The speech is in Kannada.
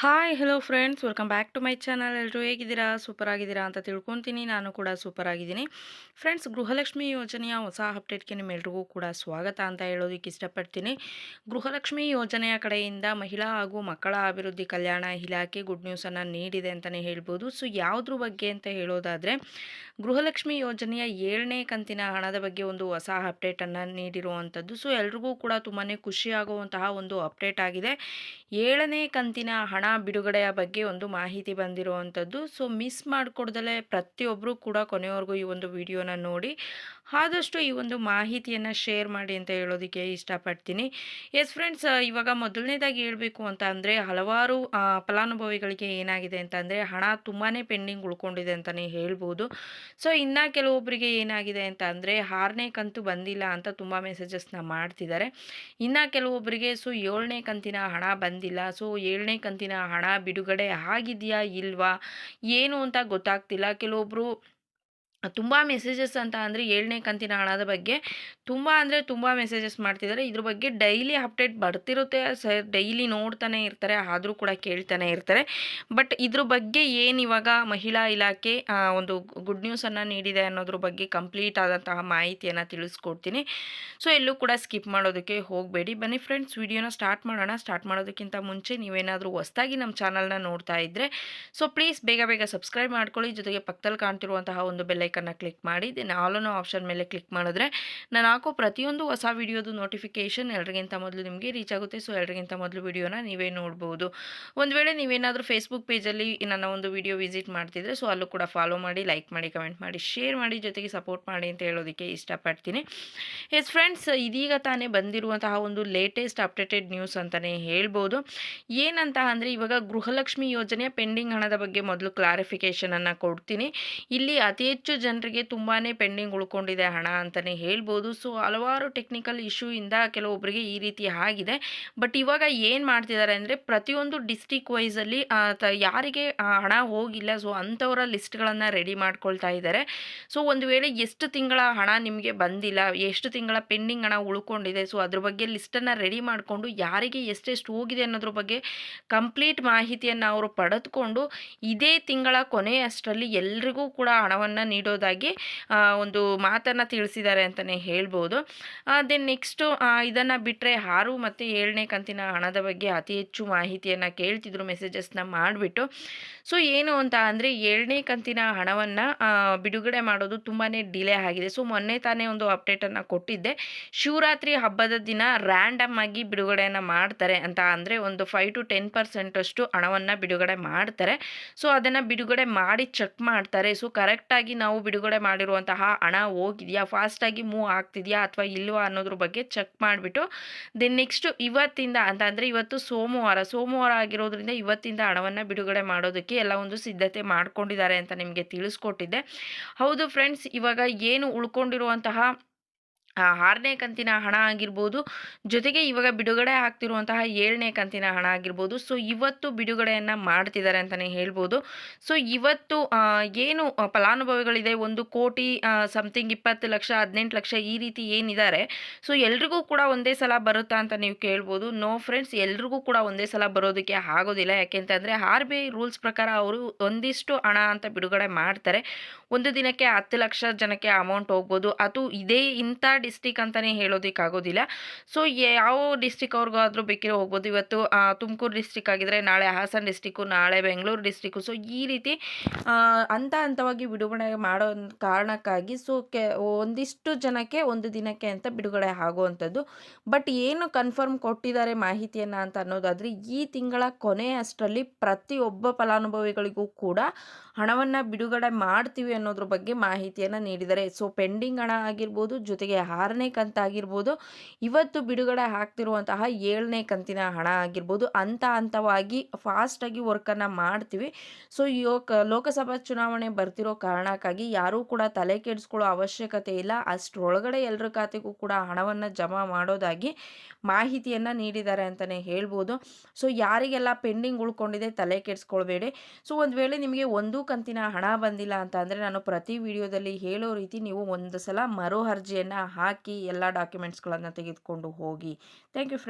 Hi hello friends welcome back to my channel ಎಲ್ಲರೂ ಹೇಗಿದ್ದೀರಾ? ಸೂಪರ್ ಆಗಿದ್ದೀರಾ ಅಂತ ತಿಳ್ಕೊತೀನಿ. ನಾನು ಕೂಡ ಸೂಪರ್ ಆಗಿದ್ದೀನಿ ಫ್ರೆಂಡ್ಸ್ ಗೃಹಲಕ್ಷ್ಮಿ ಯೋಜನೆಯ ಹೊಸ ಅಪ್ಡೇಟ್ಗೆ ನಿಮ್ಮೆಲ್ರಿಗೂ ಕೂಡ ಸ್ವಾಗತ ಅಂತ ಹೇಳೋದಕ್ಕೆ ಇಷ್ಟಪಡ್ತೀನಿ. ಗೃಹಲಕ್ಷ್ಮಿ ಯೋಜನೆಯ ಕಡೆಯಿಂದ ಮಹಿಳಾ ಹಾಗೂ ಮಕ್ಕಳ ಅಭಿವೃದ್ಧಿ ಕಲ್ಯಾಣ ಇಲಾಖೆ ಗುಡ್ ನ್ಯೂಸನ್ನು ನೀಡಿದೆ ಅಂತಲೇ ಹೇಳ್ಬೋದು. ಸೊ ಯಾವುದ್ರ ಬಗ್ಗೆ ಅಂತ ಹೇಳೋದಾದರೆ, ಗೃಹಲಕ್ಷ್ಮಿ ಯೋಜನೆಯ ಏಳನೇ ಕಂತಿನ ಹಣದ ಬಗ್ಗೆ ಒಂದು ಹೊಸ ಅಪ್ಡೇಟನ್ನು ನೀಡಿರುವಂಥದ್ದು ಸೊ ಎಲ್ರಿಗೂ ಕೂಡ ತುಂಬಾ ಖುಷಿಯಾಗುವಂತಹ ಒಂದು ಅಪ್ಡೇಟ್ ಆಗಿದೆ. ಏಳನೇ ಕಂತಿನ ಹಣ ಬಿಡುಗಡೆಯ ಬಗ್ಗೆ ಒಂದು ಮಾಹಿತಿ ಬಂದಿರುವಂಥದ್ದು. ಸೊ, ಮಿಸ್ ಮಾಡಿಕೊಡ್ದಲೇ ಪ್ರತಿಯೊಬ್ಬರು ಕೂಡ ಕೊನೆಯವರೆಗೂ ಈ ಒಂದು ವಿಡಿಯೋನ ನೋಡಿ, ಆದಷ್ಟು ಈ ಒಂದು ಮಾಹಿತಿಯನ್ನು ಶೇರ್ ಮಾಡಿ ಅಂತ ಹೇಳೋದಕ್ಕೆ ಇಷ್ಟಪಡ್ತೀನಿ. ಎಸ್ ಫ್ರೆಂಡ್ಸ್ ಇವಾಗ ಮೊದಲನೇದಾಗಿ ಹೇಳಬೇಕು ಅಂತ ಅಂದರೆ, ಹಲವಾರು ಫಲಾನುಭವಿಗಳಿಗೆ ಏನಾಗಿದೆ ಅಂತ ಅಂದರೆ, ಹಣ ತುಂಬಾ ಪೆಂಡಿಂಗ್ ಉಳ್ಕೊಂಡಿದೆ ಅಂತಲೇ ಹೇಳ್ಬೋದು. ಸೊ, ಇನ್ನು ಕೆಲವೊಬ್ಬರಿಗೆ ಏನಾಗಿದೆ ಅಂತ ಅಂದರೆ, ಆರನೇ ಕಂತು ಬಂದಿಲ್ಲ ಅಂತ ತುಂಬ ಮೆಸೇಜಸ್ನ ಮಾಡ್ತಿದ್ದಾರೆ. ಇನ್ನು ಕೆಲವೊಬ್ಬರಿಗೆ ಸೊ, ಏಳನೇ ಕಂತಿನ ಹಣ ಬಂದಿಲ್ಲ. ಸೊ ಏಳನೇ ಕಂತಿನ ಹಣ ಬಿಡುಗಡೆ ಆಗಿದೆಯಾ ಇಲ್ವಾ? ಏನು ಅಂತ ಗೊತ್ತಾಗ್ತಿಲ್ಲ. ಕೆಲವೊಬ್ಬರು ತುಂಬ ಮೆಸೇಜಸ್ ಅಂತ ಅಂದರೆ ಏಳನೇ ಕಂತಿನ ಹಣದ ಬಗ್ಗೆ ತುಂಬ ಅಂದರೆ ತುಂಬ ಮೆಸೇಜಸ್ ಮಾಡ್ತಿದ್ದಾರೆ. ಇದ್ರ ಬಗ್ಗೆ ಡೈಲಿ ಅಪ್ಡೇಟ್ ಬರ್ತಿರುತ್ತೆ. ಸರ್, ಡೈಲಿ ನೋಡ್ತಾನೆ ಇರ್ತಾರೆ, ಆದರೂ ಕೂಡ ಕೇಳ್ತಾನೆ ಇರ್ತಾರೆ. ಬಟ್ ಇದ್ರ ಬಗ್ಗೆ ಏನು ಇವಾಗ ಮಹಿಳಾ ಇಲಾಖೆ ಒಂದು ಗುಡ್ ನ್ಯೂಸನ್ನು ನೀಡಿದೆ ಅನ್ನೋದ್ರ ಬಗ್ಗೆ ಕಂಪ್ಲೀಟ್ ಆದಂತಹ ಮಾಹಿತಿಯನ್ನು ತಿಳಿಸ್ಕೊಡ್ತೀನಿ. ಸೊ, ಎಲ್ಲೂ ಕೂಡ ಸ್ಕಿಪ್ ಮಾಡೋದಕ್ಕೆ ಹೋಗಬೇಡಿ. ಬನ್ನಿ ಫ್ರೆಂಡ್ಸ್, ವಿಡಿಯೋನ ಸ್ಟಾರ್ಟ್ ಮಾಡೋಣ. ಸ್ಟಾರ್ಟ್ ಮಾಡೋದಕ್ಕಿಂತ ಮುಂಚೆ ನೀವೇನಾದರೂ ಹೊಸ್ದಾಗಿ ನಮ್ಮ ಚಾನಲ್ನ ನೋಡ್ತಾ ಇದ್ದರೆ ಸೊ, ಪ್ಲೀಸ್ ಬೇಗ ಬೇಗ ಸಬ್ಸ್ಕ್ರೈಬ್ ಮಾಡ್ಕೊಳ್ಳಿ. ಜೊತೆಗೆ ಪಕ್ಕದಲ್ಲಿ ಕಾಣ್ತಿರುವಂತಹ ಒಂದು ಬೆಲ್ಲೈಕನ್ನ ಕ್ಲಿಕ್ ಮಾಡಿ ದೆನ್ ಆಲ್ ಆಪ್ಷನ್ ಮೇಲೆ ಕ್ಲಿಕ್ ಮಾಡಿದ್ರೆ ನಾನು ಹಾಕೋ ಪ್ರತಿಯೊಂದು ಹೊಸ ವಿಡಿಯೋದು ನೋಟಿಫಿಕೇಷನ್ ಎಲ್ಲರಿಗಿಂತ ಮೊದಲು ನಿಮಗೆ ರೀಚ್ ಆಗುತ್ತೆ. ಸೊ ಎಲ್ಲರಿಗಿಂತ ಮೊದಲು ವಿಡಿಯೋನ ನೀವೇ ನೋಡ್ಬೋದು. ಒಂದು ವೇಳೆ ನೀವೇನಾದರೂ ಫೇಸ್ಬುಕ್ ಪೇಜಲ್ಲಿ ನನ್ನ ಒಂದು ವಿಡಿಯೋ ವಿಸಿಟ್ ಮಾಡ್ತಿದ್ರೆ ಸೊ ಅಲ್ಲೂ ಕೂಡ ಫಾಲೋ ಮಾಡಿ ಲೈಕ್ ಮಾಡಿ ಕಮೆಂಟ್ ಮಾಡಿ ಶೇರ್ ಮಾಡಿ, ಜೊತೆಗೆ ಸಪೋರ್ಟ್ ಮಾಡಿ ಅಂತ ಹೇಳೋದಕ್ಕೆ ಇಷ್ಟಪಡ್ತೀನಿ. ಎಸ್ ಫ್ರೆಂಡ್ಸ್ ಇದೀಗ ತಾನೇ ಬಂದಿರುವಂತಹ ಒಂದು ಲೇಟೆಸ್ಟ್ ಅಪ್ಡೇಟೆಡ್ ನ್ಯೂಸ್ ಅಂತಲೇ ಹೇಳ್ಬೋದು. ಏನಂತ ಅಂದರೆ ಇವಾಗ ಗೃಹಲಕ್ಷ್ಮಿ ಯೋಜನೆಯ ಪೆಂಡಿಂಗ್ ಹಣದ ಬಗ್ಗೆ ಮೊದಲು ಕ್ಲಾರಿಫಿಕೇಷನನ್ನು ಕೊಡ್ತೀನಿ. ಇಲ್ಲಿ ಅತಿ ಹೆಚ್ಚು ಜನರಿಗೆ ತುಂಬಾ ಪೆಂಡಿಂಗ್ ಉಳ್ಕೊಂಡಿದೆ ಹಣ ಅಂತಲೇ ಹೇಳ್ಬೋದು. ಸೊ, ಹಲವಾರು ಟೆಕ್ನಿಕಲ್ ಇಶ್ಯೂ ಇಂದ ಕೆಲವೊಬ್ಬರಿಗೆ ಈ ರೀತಿ ಆಗಿದೆ. ಬಟ್ ಇವಾಗ ಏನು ಮಾಡ್ತಿದ್ದಾರೆ ಅಂದರೆ ಪ್ರತಿಯೊಂದು ಡಿಸ್ಟಿಕ್ ವೈಸಲ್ಲಿ ಯಾರಿಗೆ ಹಣ ಹೋಗಿಲ್ಲ. ಸೊ, ಅಂಥವರ ಲಿಸ್ಟ್ಗಳನ್ನು ರೆಡಿ ಮಾಡ್ಕೊಳ್ತಾ ಇದ್ದಾರೆ. ಸೊ, ಒಂದು ವೇಳೆ ಎಷ್ಟು ತಿಂಗಳ ಹಣ ನಿಮಗೆ ಬಂದಿಲ್ಲ, ಎಷ್ಟು ತಿಂಗಳ ಪೆಂಡಿಂಗ್ ಹಣ ಉಳ್ಕೊಂಡಿದೆ, ಸೊ, ಅದ್ರ ಬಗ್ಗೆ ಲಿಸ್ಟನ್ನು ರೆಡಿ ಮಾಡಿಕೊಂಡು ಯಾರಿಗೆ ಎಷ್ಟೆಷ್ಟು ಹೋಗಿದೆ ಅನ್ನೋದ್ರ ಬಗ್ಗೆ ಕಂಪ್ಲೀಟ್ ಮಾಹಿತಿಯನ್ನು ಅವರು ಪಡೆದುಕೊಂಡು, ಇದೇ ತಿಂಗಳ ಕೊನೆಯಷ್ಟರಲ್ಲಿ ಎಲ್ರಿಗೂ ಕೂಡ ಹಣವನ್ನು ನೀಡೋದಾಗಿ ಒಂದು ಮಾತನ್ನು ತಿಳಿಸಿದ್ದಾರೆ ಅಂತಲೇ ಹೇಳ್ಬೋದು. ದೆನ್ ನೆಕ್ಸ್ಟು ಇದನ್ನು ಬಿಟ್ಟರೆ ಆರು ಮತ್ತು ಏಳನೇ ಕಂತಿನ ಹಣದ ಬಗ್ಗೆ ಅತಿ ಹೆಚ್ಚು ಮಾಹಿತಿಯನ್ನು ಕೇಳ್ತಿದ್ರು ಮೆಸೇಜಸ್ನ ಮಾಡಿಬಿಟ್ಟು. ಸೊ, ಏನು ಅಂತ ಅಂದರೆ ಏಳನೇ ಕಂತಿನ ಹಣವನ್ನು ಬಿಡುಗಡೆ ಮಾಡೋದು ತುಂಬಾ ಡಿಲೇ ಆಗಿದೆ. ಸೊ, ಮೊನ್ನೆ ತಾನೇ ಒಂದು ಅಪ್ಡೇಟನ್ನು ಕೊಟ್ಟಿದ್ದೆ. ಶಿವರಾತ್ರಿ ಹಬ್ಬದ ದಿನ ರ್ಯಾಂಡಮ್ ಆಗಿ ಬಿಡುಗಡೆಯನ್ನು ಮಾಡ್ತಾರೆ ಅಂತ ಅಂದರೆ ಒಂದು ಫೈವ್ ಟು ಟೆನ್ ಪರ್ಸೆಂಟಷ್ಟು ಹಣವನ್ನು ಬಿಡುಗಡೆ ಮಾಡ್ತಾರೆ. ಸೊ, ಅದನ್ನು ಬಿಡುಗಡೆ ಮಾಡಿ ಚೆಕ್ ಮಾಡ್ತಾರೆ. ಸೊ, ಕರೆಕ್ಟಾಗಿ ನಾವು ಬಿಡುಗಡೆ ಮಾಡಿರುವಂತಹ ಹಣ ಹೋಗಿದೆಯಾ? ಫಾಸ್ಟಾಗಿ ಮೂವ್ ಆಗ್ತಿದೆಯಾ? ಅಥವಾ ಇಲ್ವಾ ಅನ್ನೋದ್ರ ಬಗ್ಗೆ ಚೆಕ್ ಮಾಡಿಬಿಟ್ಟು ದೆನ್ ನೆಕ್ಸ್ಟು ಇವತ್ತಿಂದ ಅಂತ ಅಂದರೆ ಇವತ್ತು ಸೋಮವಾರ ಸೋಮವಾರ ಆಗಿರೋದ್ರಿಂದ ಇವತ್ತಿಂದ ಹಣವನ್ನು ಬಿಡುಗಡೆ ಮಾಡೋದಕ್ಕೆ ಎಲ್ಲ ಒಂದು ಸಿದ್ಧತೆ ಮಾಡಿಕೊಂಡಿದ್ದಾರೆ ಅಂತ ನಿಮಗೆ ತಿಳಿಸ್ಕೊಟ್ಟಿದ್ದೆ. ಹೌದು ಫ್ರೆಂಡ್ಸ್ ಇವಾಗ ಏನು ಉಳ್ಕೊಂಡಿರುವಂತಹ ಆರನೇ ಕಂತಿನ ಹಣ ಆಗಿರ್ಬೋದು, ಜೊತೆಗೆ ಇವಾಗ ಬಿಡುಗಡೆ ಆಗ್ತಿರುವಂತಹ ಏಳನೇ ಕಂತಿನ ಹಣ ಆಗಿರ್ಬೋದು. ಸೊ, ಇವತ್ತು ಬಿಡುಗಡೆಯನ್ನು ಮಾಡ್ತಿದ್ದಾರೆ ಅಂತಲೇ ಹೇಳ್ಬೋದು. ಸೊ, ಇವತ್ತು ಏನು ಫಲಾನುಭವಿಗಳಿದೆ? ಒಂದು ಕೋಟಿ ಸಮಥಿಂಗ್ ಇಪ್ಪತ್ತು ಲಕ್ಷ, ಹದಿನೆಂಟು ಲಕ್ಷ ಈ ರೀತಿ ಏನಿದ್ದಾರೆ. ಸೊ, ಎಲ್ರಿಗೂ ಕೂಡ ಒಂದೇ ಸಲ ಬರುತ್ತಾ ಅಂತ ನೀವು ಕೇಳ್ಬೋದು. ನೋ ಫ್ರೆಂಡ್ಸ್, ಎಲ್ರಿಗೂ ಕೂಡ ಒಂದೇ ಸಲ ಬರೋದಕ್ಕೆ ಆಗೋದಿಲ್ಲ. ಯಾಕೆಂತಂದರೆ, ಆರ್ ಬಿ ಐ ರೂಲ್ಸ್ ಪ್ರಕಾರ ಅವರು ಒಂದಿಷ್ಟು ಹಣ ಅಂತ ಬಿಡುಗಡೆ ಮಾಡ್ತಾರೆ. ಒಂದು ದಿನಕ್ಕೆ ಹತ್ತು ಲಕ್ಷ ಜನಕ್ಕೆ ಅಮೌಂಟ್ ಹೋಗ್ಬೋದು. ಅದು ಇದೇ ಇಂಥ ಡಿಸ್ಟಿಕ್ ಅಂತಲೇ ಹೇಳೋದಕ್ಕಾಗೋದಿಲ್ಲ. ಸೊ ಯಾವ ಡಿಸ್ಟಿಕ್ ಅವ್ರಿಗಾದರೂ ಬೇಕಿರೋ ಹೋಗ್ಬೋದು. ಇವತ್ತು ತುಮಕೂರು ಡಿಸ್ಟಿಕ್ ಆಗಿದ್ರೆ ನಾಳೆ ಹಾಸನ ಡಿಸ್ಟಿಕ್ಕು ನಾಳೆ ಬೆಂಗಳೂರು ಡಿಸ್ಟಿಕ್ಕು ಸೊ ಈ ರೀತಿ ಹಂತ ಹಂತವಾಗಿ ಬಿಡುಗಡೆ ಮಾಡೋ ಕಾರಣಕ್ಕಾಗಿ ಸೊ ಕೆ, ಒಂದಿಷ್ಟು ಜನಕ್ಕೆ ಒಂದು ದಿನಕ್ಕೆ ಅಂತ ಬಿಡುಗಡೆ ಆಗುವಂಥದ್ದು. ಬಟ್ ಏನು ಕನ್ಫರ್ಮ್ ಕೊಟ್ಟಿದ್ದಾರೆ ಮಾಹಿತಿಯನ್ನು ಅಂತ ಅನ್ನೋದಾದರೆ, ಈ ತಿಂಗಳ ಕೊನೆ ಅಷ್ಟರಲ್ಲಿ ಪ್ರತಿಯೊಬ್ಬ ಫಲಾನುಭವಿಗಳಿಗೂ ಕೂಡ ಹಣವನ್ನು ಬಿಡುಗಡೆ ಮಾಡ್ತೀವಿ ಅನ್ನೋದ್ರ ಬಗ್ಗೆ ಮಾಹಿತಿಯನ್ನು ನೀಡಿದ್ದಾರೆ. ಸೊ ಪೆಂಡಿಂಗ್ ಹಣ ಆಗಿರ್ಬೋದು, ಜೊತೆಗೆ ಆರನೇ ಕಂತಾಗಿರ್ಬೋದು ಇವತ್ತು ಬಿಡುಗಡೆ ಆಗ್ತಿರುವಂತಹ ಏಳನೇ ಕಂತಿನ ಹಣ ಆಗಿರ್ಬೋದು, ಹಂತ ಹಂತವಾಗಿ ಫಾಸ್ಟಾಗಿ ವರ್ಕನ್ನು ಮಾಡ್ತೀವಿ. ಸೊ ಯೋಕ ಲೋಕಸಭಾ ಚುನಾವಣೆ ಬರ್ತಿರೋ ಕಾರಣಕ್ಕಾಗಿ ಯಾರೂ ಕೂಡ ತಲೆ ಕೆಡಿಸ್ಕೊಳ್ಳೋ ಅವಶ್ಯಕತೆ ಇಲ್ಲ. ಅಷ್ಟರೊಳಗಡೆ ಎಲ್ಲರ ಖಾತೆಗೂ ಕೂಡ ಹಣವನ್ನು ಜಮಾ ಮಾಡೋದಾಗಿ ಮಾಹಿತಿಯನ್ನು ನೀಡಿದ್ದಾರೆ ಅಂತಲೇ ಹೇಳ್ಬೋದು. ಸೊ ಯಾರಿಗೆಲ್ಲ ಪೆಂಡಿಂಗ್ ಉಳ್ಕೊಂಡಿದೆ ತಲೆ ಕೆಡಿಸ್ಕೊಳ್ಬೇಡಿ. ಸೊ ಒಂದು ವೇಳೆ ನಿಮಗೆ ಒಂದು ಕಂತಿನ ಹಣ ಬಂದಿಲ್ಲ ಅಂತ ನಾನು ಪ್ರತಿ ವಿಡಿಯೋದಲ್ಲಿ ಹೇಳೋ ರೀತಿ ನೀವು ಒಂದು ಸಲ ಮರು ಅರ್ಜಿಯನ್ನು ಹಾಕಿ ಎಲ್ಲ ಡಾಕ್ಯುಮೆಂಟ್ಸ್ಗಳನ್ನು ತೆಗೆದುಕೊಂಡು ಹೋಗಿ. Thank you friend